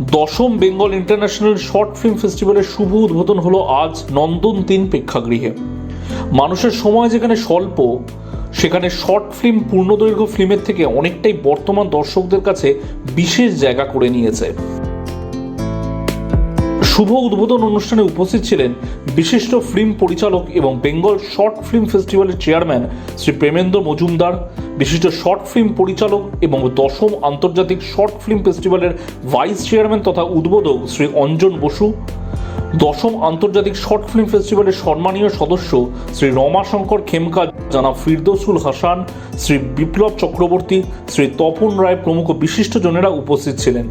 দশম Bengal international short film ফেস্টিভ্যালের শুভ উদ্বোধন হলো আজ নন্দন তিন প্রেক্ষাগৃহে। মানুষের সময় যেখানে স্বল্প, সেখানে শর্ট ফিল্ম পূর্ণদৈর্ঘ্য ফিল্মের থেকে অনেকটাই বর্তমান দর্শকদের কাছে বিশেষ জায়গা করে নিয়েছে। শুভ উদ্বোধন অনুষ্ঠানে উপস্থিত ছিলেন বিশিষ্ট ফিল্ম পরিচালক এবং বেঙ্গল শর্ট ফিল্ম ফেস্টিভ্যালের চেয়ারম্যান শ্রী প্রেমেন্দ্র মজুমদার, বিশিষ্ট শর্ট ফিল্ম পরিচালক এবং দশম আন্তর্জাতিক শর্ট ফিল্ম ফেস্টিভ্যালের ভাইস চেয়ারম্যান তথা উদ্বোধক শ্রী অঞ্জন বসু, দশম আন্তর্জাতিক শর্ট ফিল্ম ফেস্টিভ্যালের সম্মানীয় সদস্য শ্রী রমাশঙ্কর খেমকা জানা ফিরদৌসুল হাসান, শ্রী বিপ্লব চক্রবর্তী, শ্রী তপন রায় প্রমুখ বিশিষ্টজনেরা উপস্থিত ছিলেন।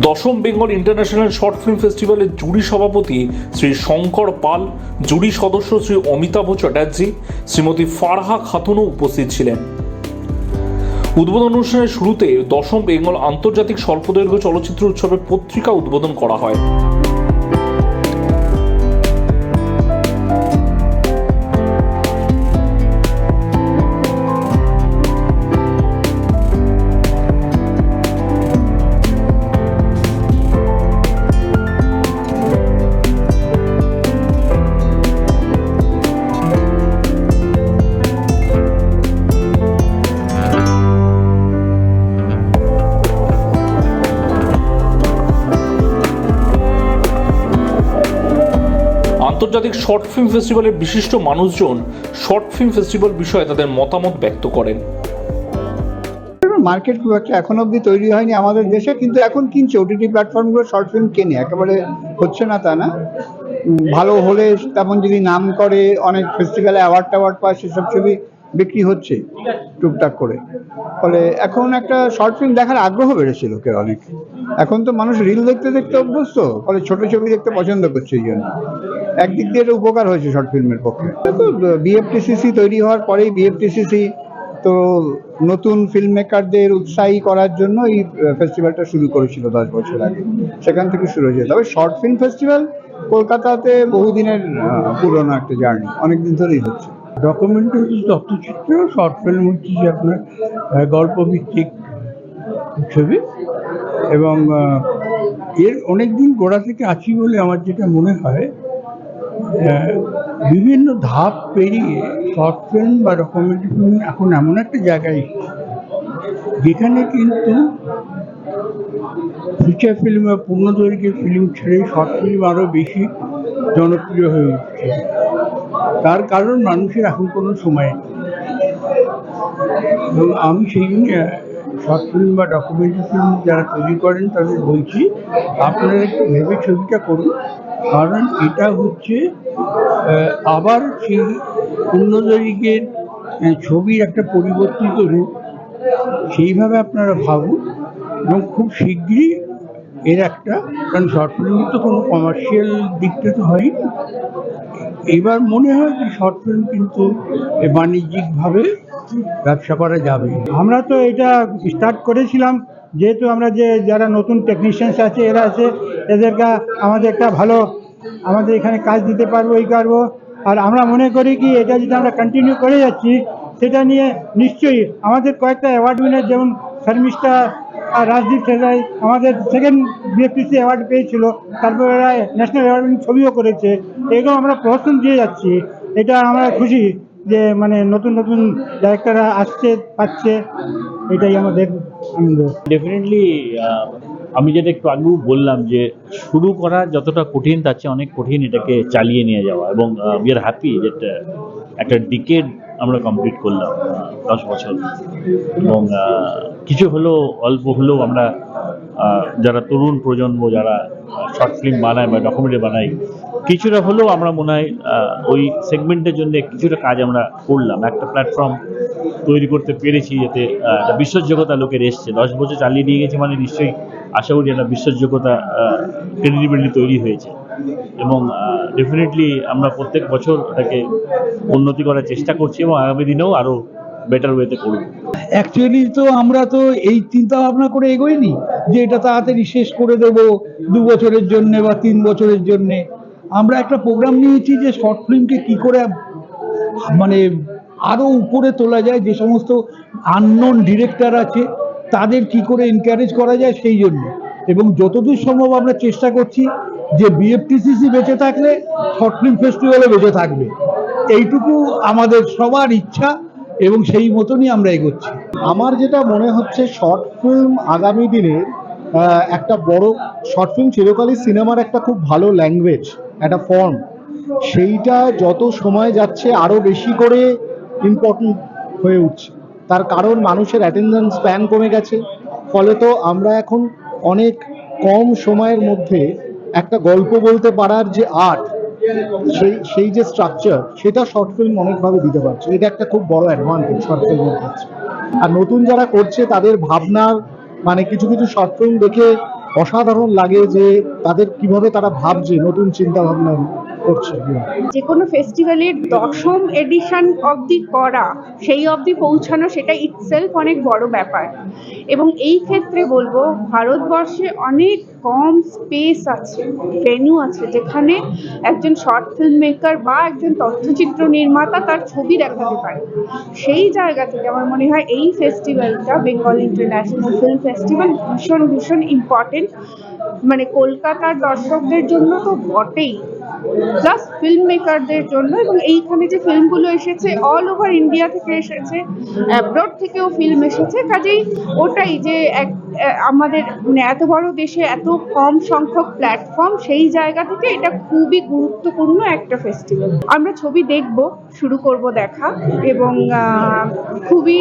দশম বেঙ্গল ইন্টারন্যাশনাল শর্ট ফিল্ম ফেস্টিভ্যালের জুরি সভাপতি শ্রী শঙ্কর পাল, জুরি সদস্য শ্রী অমিতাভ চ্যাটার্জি, শ্রীমতী ফারহা খাতুনও উপস্থিত ছিলেন। উদ্বোধন অনুষ্ঠানের শুরুতে দশম বেঙ্গল আন্তর্জাতিক স্বল্পদৈর্ঘ্য চলচ্চিত্র উৎসবের পত্রিকা উদ্বোধন করা হয়। আন্তর্জাতিক শর্ট ফিল্ম ফেস্টিভ্যালের বিশিষ্ট মানুষজন শর্ট ফিল্ম ফেস্টিভ্যাল বিষয়ে তাদের মতামত ব্যক্ত করেন। মার্কেট খুব একটা এখন অবধি তৈরি হয়নি আমাদের দেশে, কিন্তু এখন কিনছে ওটিটি প্ল্যাটফর্মগুলো শর্ট ফিল্ম কেনে, একেবারে হচ্ছে না তা না। ভালো হলে তেমন যদি নাম করে, অনেক ফেস্টিভ্যালে অ্যাওয়ার্ড টাওয়ার্ড পায়, সেসব ছবি বিক্রি হচ্ছে টুকটাক করে। ফলে এখন একটা শর্ট ফিল্ম দেখার আগ্রহ বেড়েছে লোকের অনেক। এখন তো মানুষ রিল দেখতে দেখতে অভ্যস্ত ফলে ছোট ছবি দেখতে পছন্দ করছে এই জন্য। একদিক দিয়ে এটা উপকার হয়েছে শর্ট ফিল্মের পক্ষে। তো বিএফটিসিসি তৈরি হওয়ার পরেই বিএফটিসিসি তো নতুন ফিল্ম মেকারদের উৎসাহী করার জন্য এই ফেস্টিভ্যালটা শুরু করেছিল দশ বছর আগে। সেখান থেকে শুরু হয়েছে। তবে শর্ট ফিল্ম ফেস্টিভ্যাল কলকাতাতে বহুদিনের পুরনো একটা জার্নি অনেকদিন ধরেই হচ্ছে। ডকুমেন্টারি তথ্যচিত্র শর্ট ফিল্ম হচ্ছে যে আপনার গল্পভিত্তিক ছবি। এবং এর অনেক দিন গোড়া থেকে আছি বলে আমার যেটা মনে হয় বিভিন্ন ধাপ পেরিয়ে শর্ট ফিল্ম বা ডকুমেন্টারি ফিল্ম এখন এমন একটা জায়গায় যেখানে কিন্তু ফিচার ফিল্ম বা পূর্ণদৈর্ঘ্যের ফিল্ম ছেড়ে শর্ট ফিল্ম আরও বেশি জনপ্রিয় হয়ে উঠছে। তার কারণ মানুষের এখন কোনো সময় নেই। এবং আমি সেই শর্ট ফিল্ম বা ডকুমেন্টারি ফিল্ম যারা তৈরি করেন তাদের বলছি, আপনারা একটু ভেবে ছবিটা করুন। কারণ এটা হচ্ছে আবার সেই পূর্ণদৈর্ঘ্যের ছবির একটা পরিবর্তিত রূপ। সেইভাবে আপনারা ভাবুন এবং খুব শিগগিরই এর একটা, কারণ শর্ট ফিল্ম তো কোনো কমার্শিয়াল দিকটা তো হয়নি। এবার মনে হয় যে শর্ট ফিল্ম কিন্তু বাণিজ্যিকভাবে ব্যবসা করা যাবে। আমরা তো এটা স্টার্ট করেছিলাম, যেহেতু আমরা যে যারা নতুন টেকনিশিয়ানস আছে, এরা আছে, এদেরকে আমাদের একটা ভালো আমাদের এখানে কাজ দিতে পারব, এই পারব। আর আমরা মনে করি কি, এটা যদি আমরা কন্টিনিউ করে যাচ্ছি, সেটা নিয়ে নিশ্চয়ই আমাদের কয়েকটা অ্যাওয়ার্ড উইনার যেমন শর্মিষ্ঠা আর রাজদীপ সেরাই আমাদের সেকেন্ড বিএফপিসি অ্যাওয়ার্ড পেয়েছিল। তারপর এরা ন্যাশনাল অ্যাওয়ার্ড ছবিও করেছে। এরকম আমরা প্রহসন দিয়ে যাচ্ছি। এটা আমরা খুশি যে মানে নতুন নতুন ডাইরেক্টররা আসছে, পাচ্ছে। এটাই আমাদের আনন্দ। ডেফিনেটলি আমি যেটা একটু আগেও বললাম যে, শুরু করা যতটা কঠিন, তার চেয়ে অনেক কঠিন এটাকে চালিয়ে নিয়ে যাওয়া। এবং উই আর হ্যাপি যেটা একটা ডিকেড আমরা কমপ্লিট করলাম দশ বছর। এবং কিছু হলেও, অল্প হলেও আমরা যারা তরুণ প্রজন্ম, যারা শর্ট ফিল্ম বানায় বা ডকুমেন্টারি বানাই কিছুটা হলেও আমরা মনে হয় ওই সেগমেন্টের জন্য কিছুটা কাজ আমরা করলাম। একটা প্ল্যাটফর্ম তৈরি করতে পেরেছি যাতে বিশ্বাসযোগ্যতা লোকের এসছে। দশ বছর চালিয়ে নিয়ে গেছে মানে নিশ্চয়ই আশা করি একটা বিশ্বাসযোগ্যতা ক্রেডিবিলিটি তৈরি হয়েছে। এবং ডেফিনেটলি আমরা প্রত্যেক বছর এটাকে উন্নতি করার চেষ্টা করছি এবং আগামী দিনেও আরও বেটার ওয়েতে করব। অ্যাকচুয়ালি তো আমরা তো এই চিন্তা ভাবনা করে এগোইনি যে এটা তাড়াতাড়ি শেষ করে দেব দু বছরের জন্য বা তিন বছরের জন্যে। আমরা একটা প্রোগ্রাম নিয়েছি যে শর্ট ফিল্মকে কি করে মানে আরও উপরে তোলা যায়, যে সমস্ত আননোন ডিরেক্টর আছে তাদের কি করে এনকারেজ করা যায় সেই জন্য। এবং যতদূর সম্ভব আমরা চেষ্টা করছি যে বিএফটিসিসি বেঁচে থাকলে শর্ট ফিল্ম ফেস্টিভ্যালও বেঁচে থাকবে। এইটুকু আমাদের সবার ইচ্ছা এবং সেই মতনই আমরা এগোচ্ছি। আমার যেটা মনে হচ্ছে শর্ট ফিল্ম আগামী দিনে একটা বড় শর্ট ফিল্ম চিরকালই সিনেমার একটা খুব ভালো ল্যাঙ্গুয়েজ একটা ফর্ম সেইটা যত সময় যাচ্ছে, আরও বেশি করে ইম্পর্টেন্ট হয়ে উঠছে। তার কারণ মানুষের অ্যাটেন্ডেন্স স্প্যান কমে গেছে। ফলে তো আমরা এখন অনেক কম সময়ের মধ্যে একটা গল্প বলতে পারার যে আর্ট সেই সেই যে স্ট্রাকচার সেটা শর্ট ফিল্ম অনেকভাবে দিতে পারছে। এটা একটা খুব বড় অ্যাডভান্টেজ শর্ট ফিল্মের কাছে আর নতুন যারা করছে, তাদের ভাবনার মানে কিছু কিছু শর্ট ফিল্ম দেখে অসাধারণ লাগে যে তাদের কীভাবে তারা ভাবছে নতুন চিন্তা ভাবনা করছে। যে কোনো ফেস্টিভ্যালের দশম এডিশন অবধি করা, সেই অবধি পৌঁছানো সেটা ইটসেলফ অনেক বড় ব্যাপার। এবং এই ক্ষেত্রে বলব, ভারতবর্ষে অনেক কম স্পেস আছে ভেন্যু আছে, যেখানে একজন শর্ট ফিল্ম মেকার বা একজন তথ্যচিত্র নির্মাতা তার ছবি দেখাতে পারে। সেই জায়গা থেকে আমার মনে হয়, এই ফেস্টিভ্যালটা বেঙ্গল ইন্টারন্যাশনাল ফিল্ম ফেস্টিভ্যাল ভীষণ ভীষণ ইম্পর্টেন্ট মানে কলকাতার দর্শকদের জন্য তো বটেই। প্লাস ফিল্ম মেকারদের জন্য এবং এইখানে যে ফিল্মগুলো এসেছে অল ওভার ইন্ডিয়া থেকে এসেছে অ্যাব্রড থেকেও ফিল্ম এসেছে। কাজেই ওটাই যে এক আমাদের মানে এত বড় দেশে এত কম সংখ্যক প্ল্যাটফর্ম সেই জায়গা থেকে এটা খুবই গুরুত্বপূর্ণ একটা ফেস্টিভ্যাল আমরা ছবি দেখব, শুরু করব দেখা এবং খুবই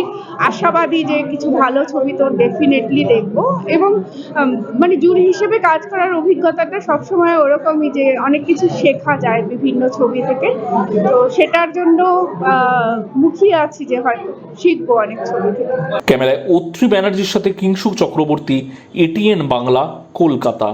আশাবাদী যে কিছু ভালো ছবি তো ডেফিনেটলি দেখব এবং মানে জুরি হিসেবে কাজ করার অভিজ্ঞতাটা সবসময় ওরকমই যে অনেক কিছু শেখা যায় বিভিন্ন ছবি থেকে। তো সেটার জন্য মুখিয়ে আছি যে হয়তো শিখব অনেক ছবি থেকে। ক্যামেরায় অত্রি ব্যানার্জির সাথে কিংসুক চক্রবর্তী এটিএন বাংলা কলকাতা।